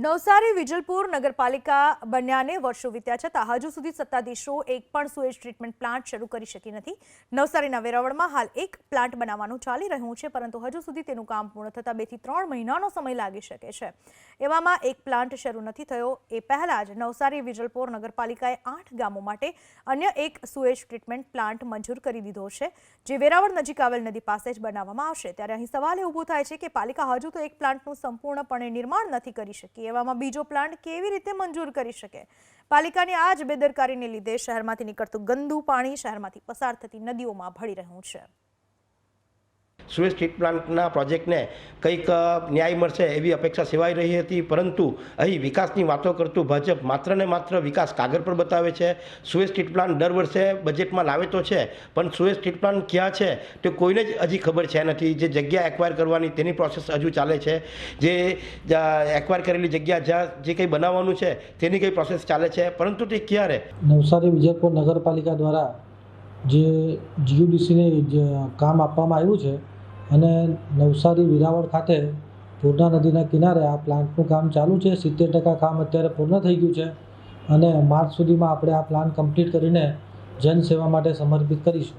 નવસારી વિજલપુર નગરપાલિકા બન્યાને વર્ષો વીત્યા છતાં હજુ સુધી સત્તાધીશો એક પણ સુએજ ટ્રીટમેન્ટ પ્લાન્ટ શરૂ કરી શકી નથી. નવસારીના વેરાવળમાં હાલ એક પ્લાન્ટ બનાવવાનું ચાલી રહ્યું છે, પરંતુ હજુ સુધી તેનું કામ પૂર્ણ થતાં બેથી ત્રણ મહિનાનો સમય લાગી શકે છે. એવામાં એક પ્લાન્ટ શરૂ નથી થયો. એ પહેલા જ નવસારી વિજલપોર નગરપાલિકાએ આઠ ગામો માટે અન્ય એક સુએજ ટ્રીટમેન્ટ પ્લાન્ટ મંજૂર કરી દીધો છે, જે વેરાવળ નજીક આવેલ નદી પાસે જ બનાવવામાં આવશે. ત્યારે અહીં સવાલ એ ઊભો થાય છે કે પાલિકા હજુ તો એક પ્લાન્ટનું સંપૂર્ણપણે નિર્માણ નથી કરી શકી. એવામાં બીજો પ્લાન્ટ કેવી રીતે મંજૂર કરી શકે? પાલિકાની આ જ બેદરકારીને લીધે શહેરમાંથી નીકળતું ગંદુ પાણી શહેરમાંથી પસાર થતી નદીઓમાં ભળી રહ્યું છે. સુએઝ સ્ટ્રીટ પ્લાન્ટના પ્રોજેક્ટને કંઈક ન્યાય મળશે એવી અપેક્ષા સેવાઈ રહી હતી, પરંતુ અહીં વિકાસની વાતો કરતું ભાજપ માત્ર ને માત્ર વિકાસ કાગળ પર બતાવે છે. સુએઝ સ્ટ્રીટ પ્લાન્ટ દર વર્ષે બજેટમાં લાવે તો છે, પણ સુએઝ સ્ટ્રીટ પ્લાન્ટ ક્યાં છે તે કોઈને જ હજી ખબર છે નથી. જે જગ્યા એક્વાયર કરવાની તેની પ્રોસેસ હજુ ચાલે છે. જે એક્વાયર કરેલી જગ્યા જ્યાં જે કંઈ બનાવવાનું છે તેની કંઈ પ્રોસેસ ચાલે છે. પરંતુ તે ક્યારે? નવસારી વિજયપુર નગરપાલિકા દ્વારા જે જીયુડીસીને કામ આપવામાં આવ્યું છે અને નવસારી વિરાવળ ખાતે પૂર્ણા નદીના કિનારે આ પ્લાન્ટનું કામ ચાલુ છે. સિત્તેર ટકા કામ અત્યારે પૂર્ણ થઈ ગયું છે અને માર્ચ સુધીમાં આપણે આ પ્લાન્ટ કમ્પ્લીટ કરીને જનસેવા માટે સમર્પિત કરીશું.